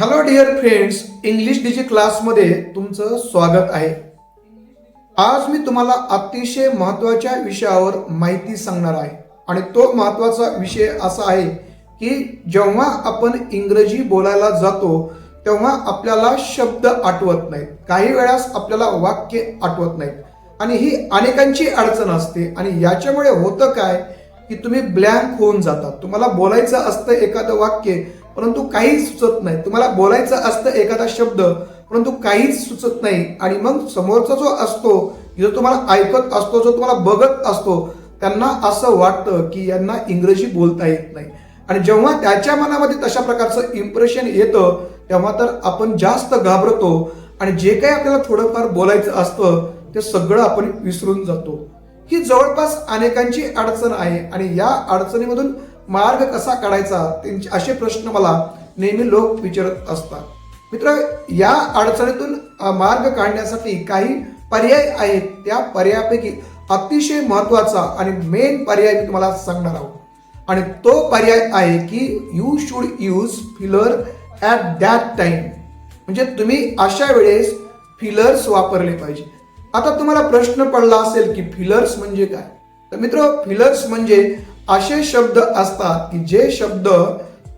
Hello dear friends English DG क्लासमध्ये तुमचं स्वागत आहे. आज मी तुम्हाला अतिशय महत्त्वाच्या विषयावर माहिती सांगणार आहे. आणि तो महत्त्वाचा विषय असा आहे की जेव्हा आपण इंग्रजी बोलायला जातो तेव्हा आपल्याला शब्द आठवत नाहीत. काही वेळास आपल्याला वाक्य आठवत नाहीत. आणि ही अनेकांची अडचण असते. आणि याच्यामुळे होतं काय की तुम्ही ब्लँक होऊन जाता. तुम्हाला बोलायचं असतं एखादं वाक्य परंतु काहीच सुचत नाही. तुम्हाला बोलायचं असतं एखादा शब्द परंतु काहीच सुचत नाही. आणि मग समोरचा जो असतो जो तुम्हाला ऐकत असतो जो तुम्हाला बघत असतो त्यांना असं वाटतं की यांना इंग्रजी बोलता येत नाही. आणि जेव्हा त्याच्या मनामध्ये तशा प्रकारचं इम्प्रेशन येतं तेव्हा तर आपण जास्त घाबरतो. आणि जे काही आपल्याला थोडंफार बोलायचं असतं ते सगळं आपण विसरून जातो. ही जवळपास अनेकांची अडचण आहे. आणि या अडचणीमधून मार्ग कसा काढायचा? त्यांचे असे प्रश्न मला नेहमी लोक विचारत असतात. मित्र या अडचणीतून मार्ग काढण्यासाठी काही पर्याय आहेत. त्या पर्यायापैकी अतिशय महत्त्वाचा आणि मेन पर्याय मी तुम्हाला सांगणार आहोत. आणि तो पर्याय आहे की you should use filler at that time म्हणजे तुम्ही अशा वेळेस फिलर्स वापरले पाहिजे. आता तुम्हाला प्रश्न पडला असेल की फिलर्स म्हणजे काय? तर मित्र फिलर्स म्हणजे असे शब्द असतात की जे शब्द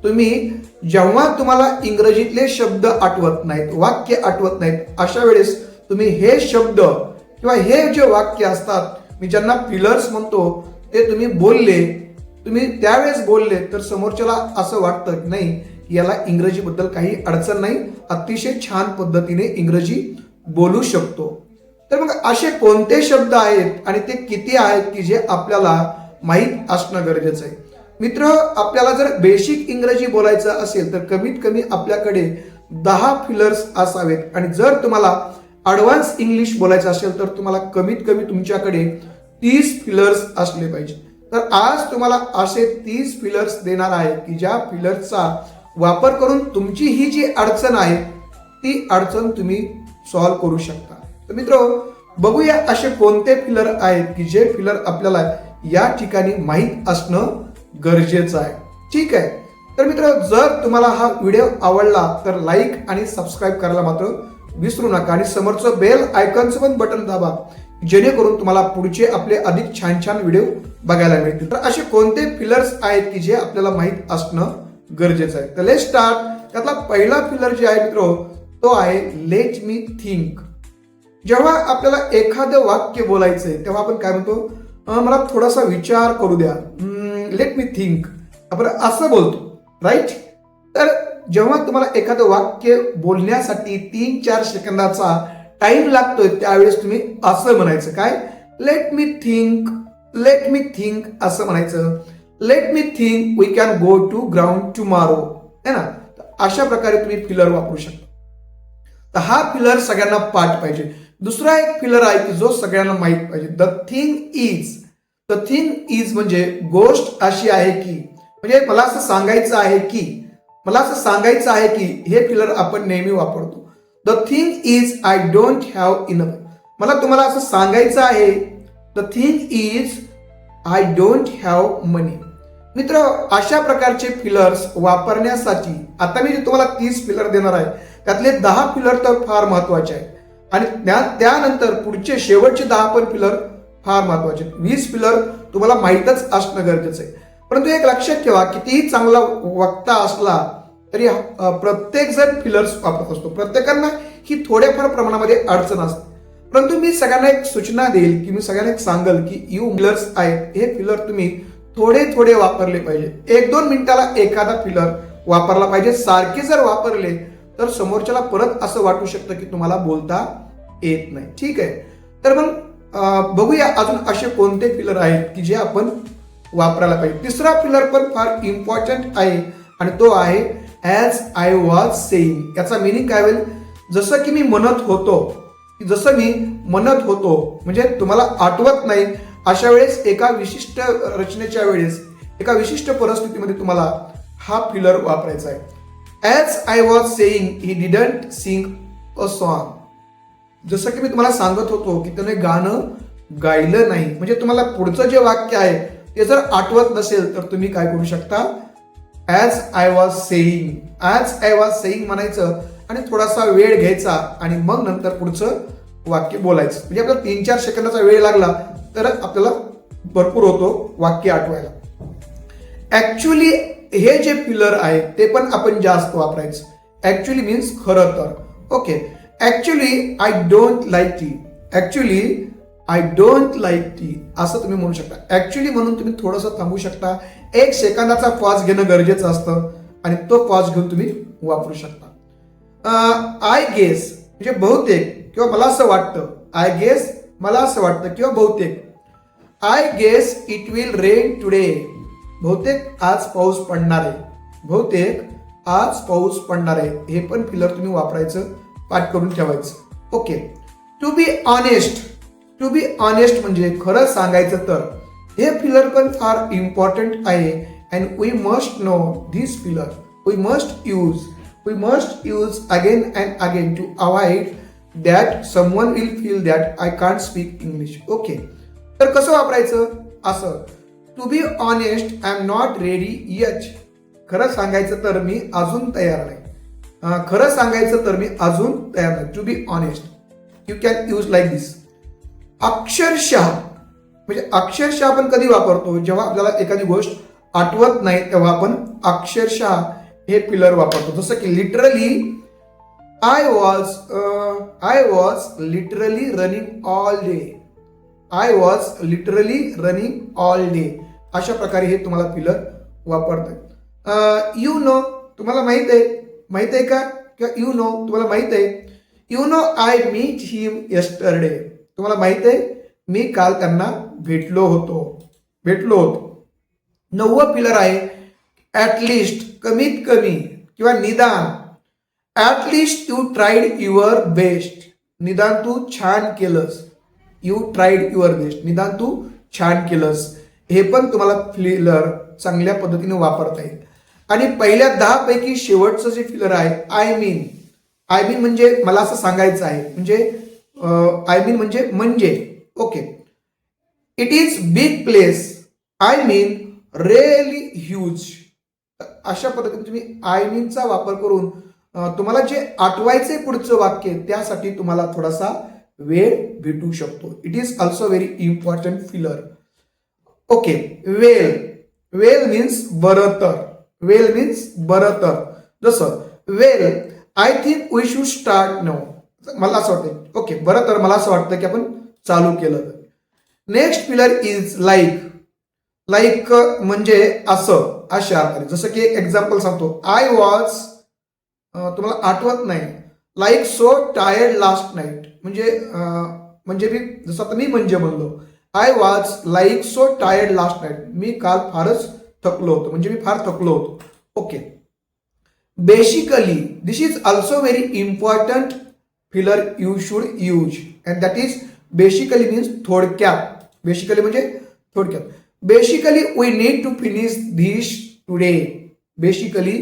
तुम्ही जेव्हा तुम्हाला इंग्रजीतले शब्द आठवत नाहीत वाक्य आठवत नाहीत अशा वेळेस तुम्ही हे शब्द किंवा हे जे वाक्य असतात मी ज्यांना पिलर्स म्हणतो ते तुम्ही बोलले तुम्ही त्यावेळेस बोलले तर समोरच्याला असं वाटतं की नाही याला इंग्रजीबद्दल काही अडचण नाही अतिशय छान पद्धतीने इंग्रजी बोलू शकतो. तर मग असे कोणते शब्द आहेत आणि ते किती आहेत की जे आपल्याला माहीत असणं गरजेचं आहे. मित्र आपल्याला जर बेसिक इंग्रजी बोलायचं असेल तर कमीत कमी आपल्याकडे दहा फिलर्स असावेत. आणि जर तुम्हाला ॲडव्हान्स इंग्लिश बोलायचं असेल तर तुम्हाला कमीत कमी तुमच्याकडे तीस फिलर्स असले पाहिजे. तर आज तुम्हाला असे तीस फिलर्स देणार आहे की ज्या फिलर्सचा वापर करून तुमची ही जी अडचण आहे ती अडचण तुम्ही सॉल्व्ह करू शकता. तर मित्र बघूया असे कोणते फिलर आहेत की जे फिलर आपल्याला या ठिकाणी माहीत असणं गरजेचं आहे. ठीक आहे? तर मित्र जर तुम्हाला हा व्हिडिओ आवडला तर लाईक आणि सबस्क्राईब करायला मात्र विसरू नका आणि समोरचं बेल आयकॉनचं पण बटन दाबा जेणेकरून तुम्हाला पुढचे आपले अधिक छान छान व्हिडिओ बघायला मिळतील. तर असे कोणते फिलर्स आहेत की जे आपल्याला माहीत असणं गरजेचं आहे? तर लेट स्टार्ट त्यातला पहिला फिलर जे आहे मित्र तो आहे लेट मी थिंक जेव्हा आपल्याला एखादं वाक्य बोलायचं आहे तेव्हा आपण काय म्हणतो? मला थोडासा विचार करू द्या. लेट मी थिंक आपण असं बोलतो राईट तर जेव्हा तुम्हाला एखादं वाक्य बोलण्यासाठी तीन चार सेकंदाचा टाइम लागतोय त्यावेळेस तुम्ही असं म्हणायचं. काय? Let me think let me think असं म्हणायचं. Let me think we can go to ground tomorrow है ना? अशा प्रकारे तुम्ही फिलर वापरू शकता. तर हा फिलर सगळ्यांना पाठ पाहिजे. दुसरा एक फिलर आहे की जो सगळ्यांना माहीत पाहिजे. The thing is the thing is म्हणजे गोष्ट अशी आहे की म्हणजे मला असं सांगायचं आहे की मला असं सांगायचं आहे की हे फिलर आपण नेहमी वापरतो. The thing is I don't have enough मला तुम्हाला असं सांगायचं आहे the thing is I don't have money मित्र अशा प्रकारचे फिलर्स वापरण्यासाठी आता मी जे तुम्हाला तीस फिलर देणार आहे त्यातले दहा फिलर तर फार महत्त्वाचे आहेत. आणि त्या त्यानंतर पुढचे शेवटचे दहा पण फिलर फार महत्त्वाचे. वीस फिलर तुम्हाला माहीतच असणं गरजेचं आहे. परंतु एक लक्षात ठेवा कितीही चांगला वक्ता असला तरी प्रत्येक जण फिलर्स वापरत असतो. प्रत्येकांना ही थोड्याफार प्रमाणामध्ये अडचण असते. परंतु मी सगळ्यांना एक सूचना देईल की मी सगळ्यांना एक सांगल की यू पिलर्स आहेत हे फिलर तुम्ही थोडे थोडे वापरले पाहिजे. एक दोन मिनिटाला एखादा फिलर वापरला पाहिजे. सारखे जर वापरले तर समोरच्याला परत असं वाटू शकतं की तुम्हाला बोलता येत नाही. ठीक आहे? तर मग बघूया अजून असे कोणते पिलर आहेत की जे आपण वापरायला पाहिजे. तिसरा फिलर पण फार इम्पॉर्टंट आहे आणि तो आहे ॲज आय वॉज सेईंग याचा मिनिंग काय होईल? जसं की मी म्हणत होतो की जसं मी म्हणत होतो म्हणजे तुम्हाला आठवत नाही अशा वेळेस एका विशिष्ट रचनेच्या वेळेस एका विशिष्ट परिस्थितीमध्ये तुम्हाला हा फिलर वापरायचा आहे. As I was saying he didn't sing a song जसं की मी तुम्हाला सांगत होतो की त्याने गाणं गायलं नाही. म्हणजे तुम्हाला पुढचं जे वाक्य आहे ते जर आठवत नसेल तर तुम्ही काय करू शकता? As I was saying as I was saying म्हणायचं आणि थोडासा वेळ घ्यायचा आणि मग नंतर पुढचं वाक्य बोलायचं. म्हणजे आपल्याला तीन चार सेकंदाचा वेळ लागला तर आपल्याला भरपूर होतो वाक्य आठवायला. ॲक्च्युली हे जे पिलर आहे ते पण आपण जास्त वापरायचं. ॲक्च्युली मीन्स खरं तर. Okay actually I don't like tea actually I don't like tea असं तुम्ही म्हणू शकता. ॲक्च्युली म्हणून तुम्ही थोडंसं थांबू शकता. एक सेकंदाचा पॉज घेणं गरजेचं असतं आणि तो पॉज घेऊन तुम्ही वापरू शकता. आय गेस म्हणजे बहुतेक किंवा मला असं वाटतं. आय गेस मला असं वाटतं किंवा बहुतेक. I guess it will rain today बहुतेक आज पाऊस पडणार आहे. बहुतेक आज पाऊस पडणार आहे. हे पण फिलर तुम्ही वापरायचं पाठ करून ठेवायचं. Okay to be honest to be honest म्हणजे खरं सांगायचं तर हे फिलर पण फार इम्पॉर्टंट आहे and we must know this filler we must use we must use again and again to avoid that someone will feel that I can't speak English okay तर कसं वापरायचं? असं. To be honest I am not ready yet खरं सांगायचं तर मी अजून तयार नाही. खरं सांगायचं तर मी अजून तयार नाही. To be honest you can use like this अक्षरशः म्हणजे अक्षरशः आपण कधी वापरतो? जेव्हा आपल्याला एखादी गोष्ट आठवत नाही तेव्हा आपण अक्षरशः हे पिलर वापरतो. जसं की literally I was I was literally running all day I was literally running all day अशा प्रकारे हे तुम्हाला पिलर वापरतात यू नो तुम्हाला माहीत आहे माहीत आहे का? किंवा यू नो तुम्हाला माहीत आहे you know I meet him yesterday तुम्हाला माहीत आहे मी काल त्यांना भेटलो होतो. भेटलो होतो. नववं पिलर आहे ॲटलिस्ट कमीत कमी किंवा निदान. At least you tried your best निदान तू छान केलंस. यू ट्राईड युअर बेस्ट निदान तू छान केलंस. हे पण तुम्हाला फिलर चांगल्या पद्धतीने वापरता येईल. आणि पहिल्या दहा पैकी शेवटचं जे फिलर आहे आय मीन आय मीन म्हणजे मला असं सांगायचं आहे म्हणजे आय मीन म्हणजे म्हणजे. Okay it is big place I mean really huge अशा पद्धतीने तुम्ही आय मीनचा वापर करून तुम्हाला जे आठवायचे पुढचं वाक्य त्यासाठी तुम्हाला थोडासा वेळ भेटू शकतो. It is also very important filler okay well well means बरं तर वेल मीन्स बरं तर जसं well I think we should start no मला असं वाटतं ओके बरं तर मला असं वाटतं की आपण चालू केलं. Next filler is like like म्हणजे असं अशा जसं की एक्झाम्पल सांगतो. आय वॉज तुम्हाला आठवत नाही. Like so tired last night म्हणजे म्हणजे मी जसं आता मी म्हणजे म्हणलो. I was like so tired last night मी काल फारच थकलो होतो. म्हणजे मी फार थकलो होतो. Okay basically this is also very important filler you should use and that is basically means थोडक्यात. बेसिकली म्हणजे थोडक्यात. Basically we need to finish this today basically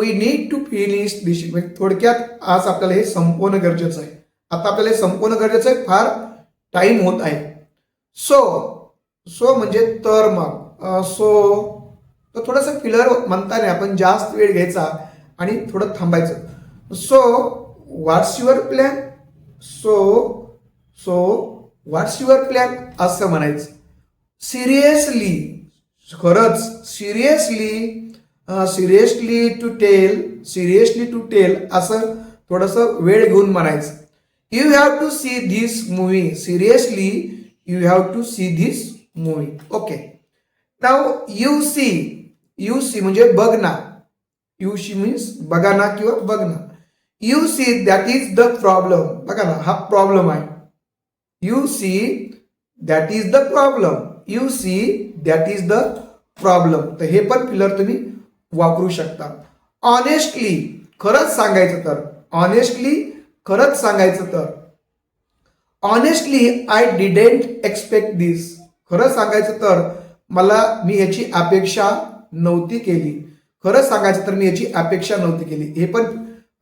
we need to finish this म्हणजे थोडक्यात आज आपल्याला हे संपवणं गरजेचं आहे. आता आपल्याला हे संपवणं गरजेचं आहे. फार टाइम होत आहे. सो सो म्हणजे तर मग सो तर थोडंसं फिलर म्हणताना आपण जास्त वेळ घ्यायचा आणि थोडं थांबायचं. So what's your plan so so what's your plan असं म्हणायचं. सिरियसली खरंच seriously seriously to tell seriously to tell असं थोडंसं वेळ घेऊन म्हणायचं. You have to see this movie seriously you have to see this movie okay now you see you see म्हणजे बघ ना यू सी मीन्स बघा ना किंवा बघ ना. You see that is the problem बघा ना हा प्रॉब्लेम आहे. You see that is the problem you see that is the problem तर हे पण फिलर तुम्ही वापरू शकता ऑनेस्टली खरंच सांगायचं तर ऑनेस्टली खरंच सांगायचं तर honestly I didn't expect this खरं सांगायचं तर मला मी ह्याची अपेक्षा नव्हती केली. खरं सांगायचं तर मी याची अपेक्षा नव्हती केली. हे पण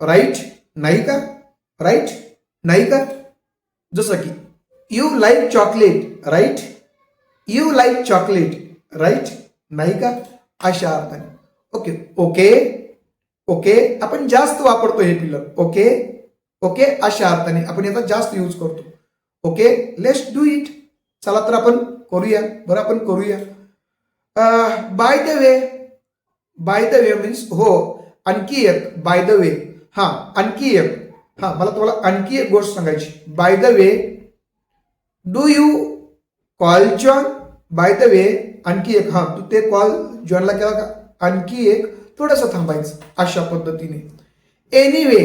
राईट नाही का? राईट नाही का? जसं की you like chocolate right you like chocolate right नाही का? अशा अर्थाने. ओके ओके ओके आपण जास्त वापरतो हे पिलर. ओके ओके अशा अर्थाने आपण याचा जास्त यूज करतो. ओके लेट्स डू इट चला तर आपण करूया बरं आपण करूया. By the way by the way means हो आणखी एक बाय द वे हां आणखी एक. हां मला तुम्हाला आणखी एक गोष्ट सांगायची. By the way do you call John by the way आणखी एक. हां तू ते कॉल जॉनला केला का? आणखी एक थोडंसं थांबायचं अशा पद्धतीने. एनिवे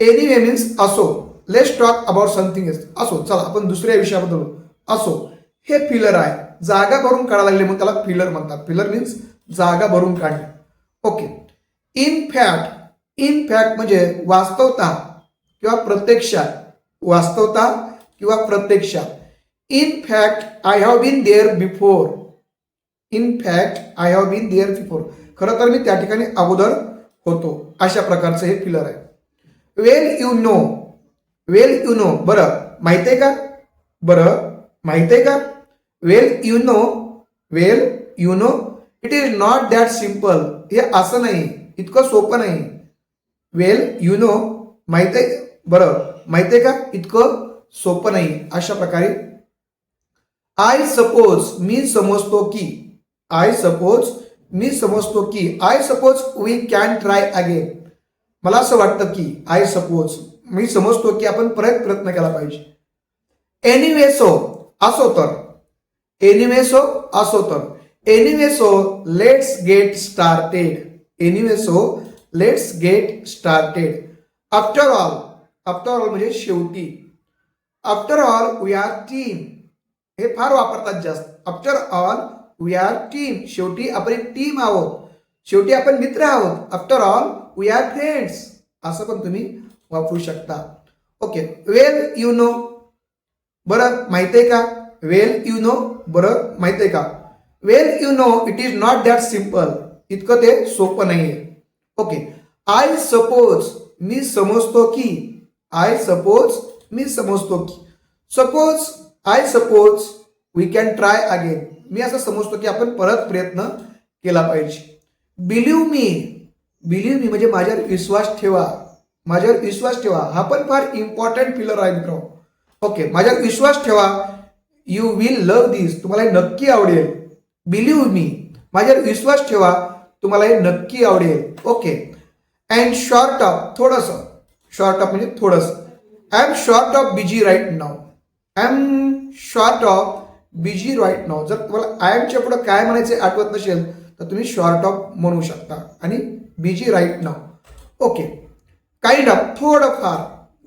एनिवे मीन्स असो. Let's talk about something is असो. चला आपण दुसऱ्या विषयाबद्दल असो. हे फिलर आहे. जागा भरून काढायला लागले मग त्याला फिलर म्हणतात. फिलर मीन्स जागा भरून काढणे. Okay in fact in fact म्हणजे वास्तवता किंवा प्रत्यक्षात वास्तवता किंवा प्रत्यक्षात in fact I have been there before in fact I have been there before खरं तर मी त्या ठिकाणी अगोदर होतो. अशा प्रकारचं हे फिलर आहे. Well you know well you know बरं, माहिती आहे का? बरं, माहिती आहे का? Well you know well you know it is not that simple हे असं नाही. इतकं सोपं नाही. वेल यू नो माहिती आहे? बरं, माहिती आहे का? इतकं सोपं नाही. अशा प्रकारे. आय सपोज़ मी समजतो की आय सपोज़ मी समजतो की I suppose we can try again मला असं वाटतं की आय सपोज़ मी समजतो की आपण परत प्रयत्न केला पाहिजे. एनिवे सो असो तर. एनिवे सो असो तर. Anyway so let's get started anyway so let's get started after all after all म्हणजे शेवटी. After all we are team हे फार वापरतात जास्त. After all we are team शेवटी आपण एक टीम आहोत. शेवटी आपण मित्र आहोत. After all we are friends असं पण तुम्ही वापरू शकता. ओके वेल यू नो बरं माहिती आहे का? वेल यू नो बरं माहिती आहे का? Well you know it is not that simple इतकं ते सोपं नाही आहे ओके आय सपोज मी समजतो की. आय सपोज मी समजतो की. Suppose I suppose we can try again मी असं समजतो की आपण परत प्रयत्न केला पाहिजे. बिलीव्ह मी बिलीव्ह मी म्हणजे माझ्यावर विश्वास ठेवा. माझ्यावर विश्वास ठेवा. हा पण फार इम्पॉर्टंट पिलर आहे मित्रांनो. ओके माझ्यावर विश्वास ठेवा. यू विल लव दिस तुम्हाला हे नक्की आवडेल. बिलीव्ह मी माझ्यावर विश्वास ठेवा. तुम्हाला हे नक्की आवडेल. ओके अँड शॉर्ट ऑफ थोडंसं. शॉर्ट ऑफ म्हणजे थोडंसं. I am short of busy right now I am short of busy right now जर तुम्हाला आय एमच्या पुढं काय म्हणायचे आठवत नसेल तर तुम्ही शॉर्ट ऑफ म्हणू शकता. आणि busy right now okay kind of थोडंफार.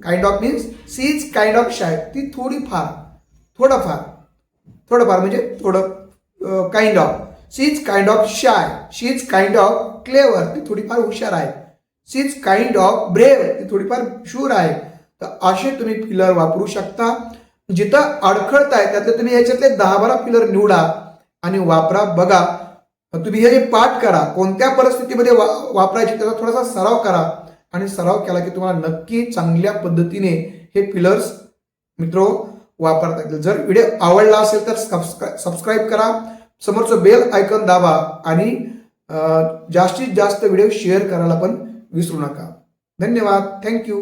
Kind of means she is kind of shy ती थोडीफार. थोडंफार. थोडंफार म्हणजे थोडं kind of she is kind of shy she is kind of clever ती थोडीफार हुशार आहे. She is kind of brave ती थोडीफार शूर आहे. तर असे तुम्ही फिलर वापरू शकता. जिथं अडखळताय त्यातले तुम्ही याच्यातले दहा बारा पिलर निवडा आणि वापरा बघा. तुम्ही हे जे पाठ करा कोणत्या परिस्थितीमध्ये वा वापरायचे त्याचा थोडासा सराव करा आणि सराव केला की तुम्हाला नक्की चांगल्या पद्धतीने हे फिलर्स मित्रो वापरता येतील. जर व्हिडिओ आवडला असेल तर सबस्क्राईब सबस्क्राईब करा समोरचं बेल आयकॉन दाबा आणि जास्तीत जास्त व्हिडिओ शेअर करायला पण विसरू नका. धन्यवाद. थँक्यू.